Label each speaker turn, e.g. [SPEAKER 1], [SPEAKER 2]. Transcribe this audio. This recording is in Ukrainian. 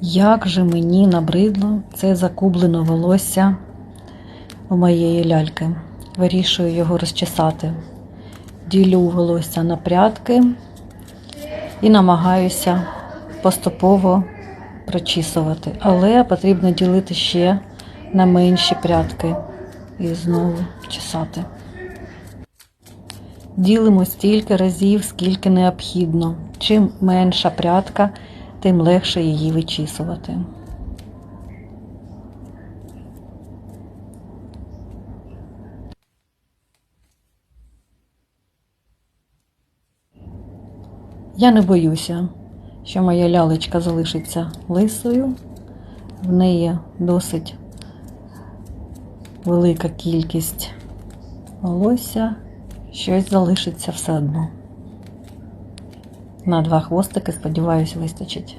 [SPEAKER 1] Як же мені набридло це закублено волосся у моєї ляльки. Вирішую його розчесати. Ділю волосся на прядки і намагаюся поступово прочісувати. Але потрібно ділити ще на менші прядки і знову чесати. Ділимо стільки разів, скільки необхідно. Чим менша прядка, тим легше її вичісувати. Я не боюся, що моя лялечка залишиться лисою. В неї досить велика кількість волосся, щось залишиться все одно. На два хвостики, сподіваюся, вистачить.